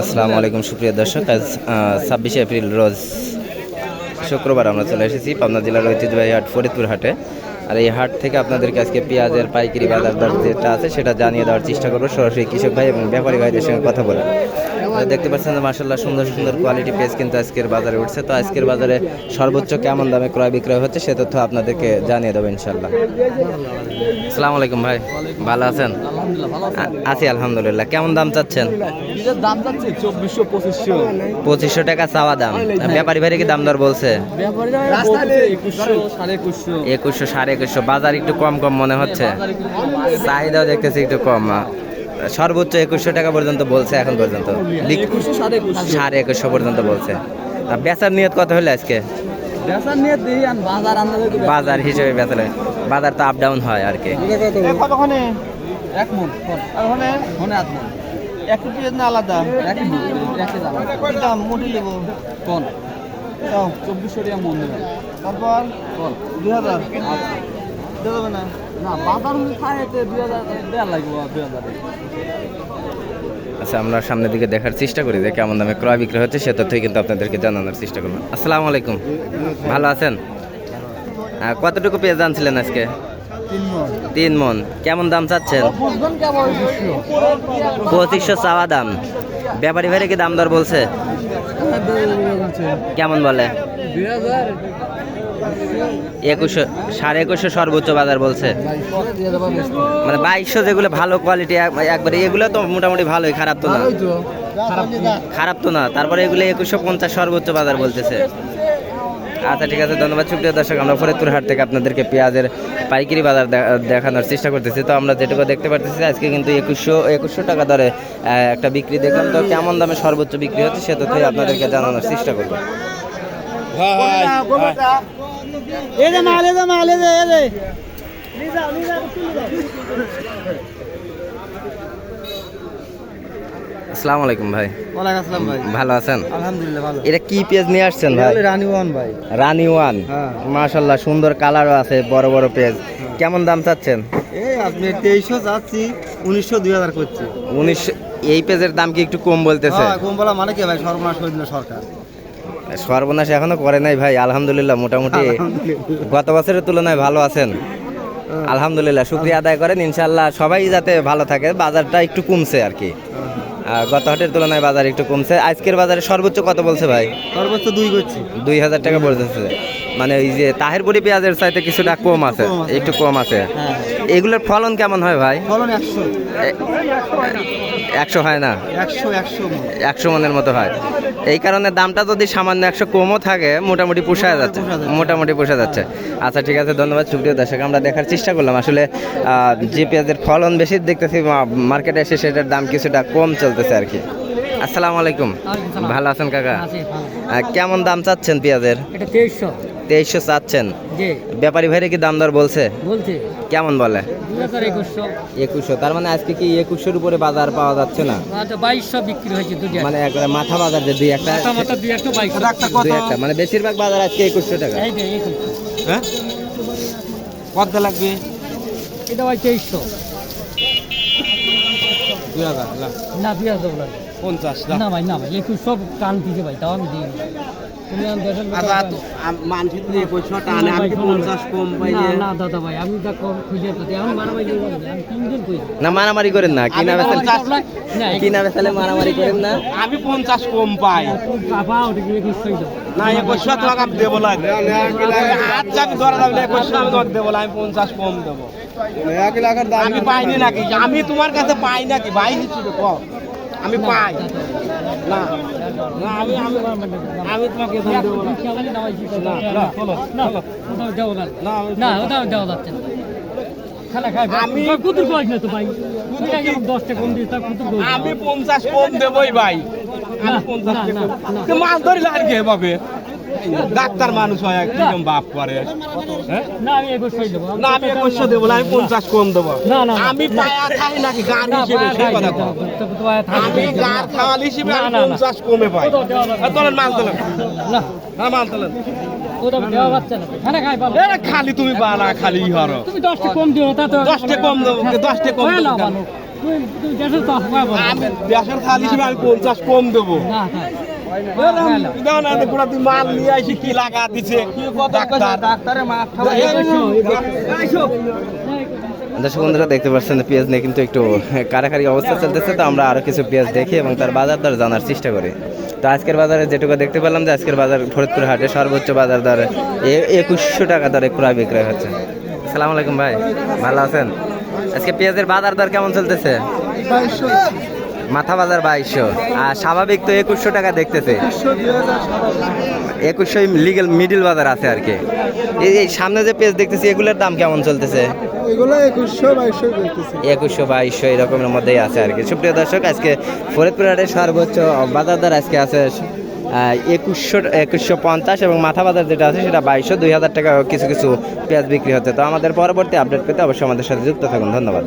আসসালামু আলাইকুম, সুপ্রিয় দর্শক। আজ ছাব্বিশে এপ্রিল রোজ শুক্রবার আমরা চলে এসেছি পাবনা জেলার ঐতিহ্যবাহী হাট, ফরিদপুর হাটে। আর এই হাট থেকে আপনাদেরকে আজকে পেঁয়াজের পাইকারি বাজার দর যেটা আছে, সেটা জানিয়ে দেওয়ার চেষ্টা করব। সরাসরি কৃষক ভাই এবং ব্যাপারী ভাইদের সঙ্গে কথা বলে দেখতে পাচ্ছেন যে মার্শাল্লাহ সুন্দর সুন্দর কোয়ালিটি পেঁয়াজ কিন্তু আজকের বাজারে উঠছে। তো আজকের বাজারে সর্বোচ্চ কেমন দামে ক্রয় বিক্রয় হচ্ছে সে তথ্য আপনাদেরকে জানিয়ে দেবো ইনশাল্লাহ আসসালামু আলাইকুম ভাই ভালো আছেন? আলহামদুলিল্লাহ ভালো আ- আছি আলহামদুলিল্লাহ। কেমন দাম চাচ্ছেন? পঁচিশশো। টাকা চাওয়া দাম। ব্যাপারী ভাই কি দাম দর বলছে? একুশশো সাড়ে একুশশো। বাজার একটু কম কম মনে হচ্ছে। চাহিদাও দেখতেছি একটু কম সর্বোচ্চ একুশশো টাকা পর্যন্ত বলছে এখন পর্যন্ত। লিখ- সাড়ে একুশশো। পর্যন্ত বলছে। বেচার নিয়ত কত হলো আজকে? বেচার নিয়ে দিই আর বাজার বাজার হিসেবে বেচালে বাজার তো আপ ডাউন হয় আর কি। মন মনে মন। আলাদা? কোন চব্বিশশো টাকা তারপর? দুই হাজার। দেবে না। আচ্ছা আমরা সামনের দিকে দেখার চেষ্টা করি যে কেমন দামে ক্রয় বিক্রয় হচ্ছে সে তথ্যই কিন্তু আপনাদেরকে জানানোর চেষ্টা করব। আসসালামু আলাইকুম। ভালো আছেন? কতটুকু পেয়ে জানছিলেন আজকে? তিন মন। কেমন দাম চাচ্ছেন? পঁচিশশো চাওয়া দাম। ব্যাপারী ভাইরে কি দাম দর বলছে? কেমন বলে? একুশশো, সাড়ে একুশশো সর্বোচ্চ বাজার বলছে। মানে বাইশশো যেগুলো ভালো কোয়ালিটি একবারে এগুলো তো মোটামুটি ভালোই, খারাপ তো না। খারাপ তো না, তারপরে এগুলো একুশশো পঞ্চাশ সর্বোচ্চ বাজার বলতেছে। আচ্ছা ঠিক আছে, ধন্যবাদ। সুপ্রিয় দর্শক, আমরা ফরিদপুর হাট থেকে আপনাদেরকে পেঁয়াজের পাইকারি বাজার দেখানোর চেষ্টা করতেছি। তো আমরা যেটুকু দেখতে পারতেছি, আজকে কিন্তু একুশশো একুশশো টাকা দরে একটা বিক্রি দেখলাম। তো কেমন দামে সর্বোচ্চ বিক্রি হচ্ছে সে তথ্যই আপনাদেরকে জানানোর চেষ্টা করব। এই যে মাল এই যে মাল এই যে এই যে। আসসালামু আলাইকুম ভাই। ওয়ালাইকুম আসসালাম ভাই। ভালো আছেন? আলহামদুলিল্লাহ ভালো। এটা কি পেঁয়াজ নিয়ে আসছেন ভাই? রানী ওয়ান ভাই। রানি ওয়ান? হ্যাঁ। মাশাল্লাহ সুন্দর কালারও আছে বড় বড় পেঁয়াজ। কেমন দাম চাচ্ছেন? এই আপনি তেইশশো যাচ্ছি উনিশশো দুই হাজার করছি। উনিশ এই পেঁয়াজের দাম কি একটু কম বলতেছে? হ্যাঁ কম বলা মানে কি ভাই? সর্বনাশ করে দিল সরকার। সর্বনাশ এখনও করে নাই ভাই আলহামদুলিল্লাহ মোটামুটি গত বছরের তুলনায় ভালো আছেন। আলহামদুলিল্লাহ শুক্রিয়া আদায় করেন ইনশাল্লাহ সবাই যাতে ভালো থাকে বাজারটা একটু কমছে আর কি। গত হাটের তুলনায় বাজার একটু কমছে। আজকের বাজারে সর্বোচ্চ কত বলছে ভাই? সর্বোচ্চ দুই করছি। দুই হাজার টাকা পড়তেছে। মানে ওই যে তাহেরপুরি পেঁয়াজের চাইতে কিছুটা কম আছে একটু কম আছে। হ্যাঁ এগুলোর ফলন কেমন হয় ভাই? ফলন একশো। একশো হয় না? একশো মনের মতো হয়। এই কারণে দামটা যদি সামান্য একশো কমও থাকে মোটামুটি পোষা যাচ্ছে। মোটামুটি পোষা যাচ্ছে। আচ্ছা ঠিক আছে ধন্যবাদ। সুপ্রিয় দর্শক আমরা দেখার চেষ্টা করলাম। আসলে আহ, যে পেঁয়াজের ফলন বেশি দেখতেছি মার্কেটে এসে সেটার দাম কিছুটা কম চলতেছে আর কি। আসসালামু আলাইকুম। ভালো আছেন কাকা? কেমন দাম চাচ্ছেন পেঁয়াজের? তেইশশো। চাচ্ছেন। জি। ব্যাপারী ভাইরে কি দাম দর বলছে? বলছে। কেমন বলে? একুশশো। তার মানে আজকে কি একুশশোর উপরে বাজার পাওয়া যাচ্ছে না? আচ্ছা বাইশশো বিক্রি হয়েছে মানে একবারে মাথা বাজার যে দুই একটা। দুই একটা মানে বেশিরভাগ বাজার আজকে একুশশো টাকা। হ্যাঁ? কত লাগবে? এটা ভাই তেইশশো। দুই হাজার না? দুই হাজার বলা পঞ্চাশ না ভাই না ভাই একুশ সব টান দিছে ভাই তাও আমি দিই না মারামারি করব না, আমি না মারামারি করেন না কিনা কিনা বেচালে মারামারি করেন না। আমি পঞ্চাশ কম পাই। না দেবো হাত চাপি ধরা যাবে আমি তোমাকে দেবো না, আমি পঞ্চাশ কম দেবো। আমি পাইনি নাকি? আমি তোমার কাছে পাই নাকি? ভাই হিসেবে কম আমি পাই। না না আমি আমি আমি তোমাকে ধরে দেবো না। না ওটাও দেওয়া যাচ্ছে না। আমি পঞ্চাশ কম দেবই ভাই। আমি পঞ্চাশ মাছ ধরিলে আর কে পাবে? ডাক্তার মানুষ হয় কীরকম বাপ করে। হ্যাঁ? না আমি একুশশো দেবো। না আমি পঞ্চাশ কম দেবো। আমি পায়া খাই নাকি গান হিসেবে সেই কথা আমি গান খাওয়াল হিসেবে আমি। পঞ্চাশ কমে পাই। তোলেন মাল তোলেন। না। হ্যাঁ মাল তোলেন। খালি তুমি বালা খালি হরো। তুমি দশটা কম দিও তা তো দশটা কম দেবো, দশটা কম হয় দেবো। আমি দেশের খালি হিসেবে আমি পঞ্চাশ কম দেবো। দর্শক বন্ধুরা, দেখতে পাচ্ছেন, পেঁয়াজ নিয়ে কিন্তু একটু কারাকারি অবস্থা চলতেছে। তো আমরা আরও কিছু পেঁয়াজ দেখি এবং তার বাজার দর জানার চেষ্টা করি। তো আজকের বাজারে যেটুকু দেখতে পেলাম যে, আজকের বাজার ফরিদপুর হাটে সর্বোচ্চ বাজার দর একুশশো টাকা দরে ক্রয় বিক্রয় হচ্ছে। আসসালামু আলাইকুম ভাই, ভালো আছেন? আজকে পেঁয়াজের বাজার দর কেমন চলতেছে? মাথা বাজার বাইশশো। আর স্বাভাবিক তো একুশশো টাকা দেখতেছে। একুশশো লিগেল মিডিল বাজার আছে আর কি। এই সামনে যে পেজ দেখতেছি এগুলোর দাম কেমন চলতেছে? এগুলো একুশশো বাইশশো এরকমের মধ্যেই আছে আর কি। সুপ্রিয় দর্শক আজকে ফরিদপুর হাটের সর্বোচ্চ বাজার দর আজকে আছে একুশশো একুশশো পঞ্চাশ এবং মাথা বাজার যেটা আছে সেটা বাইশশো। দুই হাজার টাকা কিছু কিছু পেঁয়াজ বিক্রি হচ্ছে। তো আমাদের পরবর্তী আপডেট পেতে অবশ্যই আমাদের সাথে যুক্ত থাকুন। ধন্যবাদ।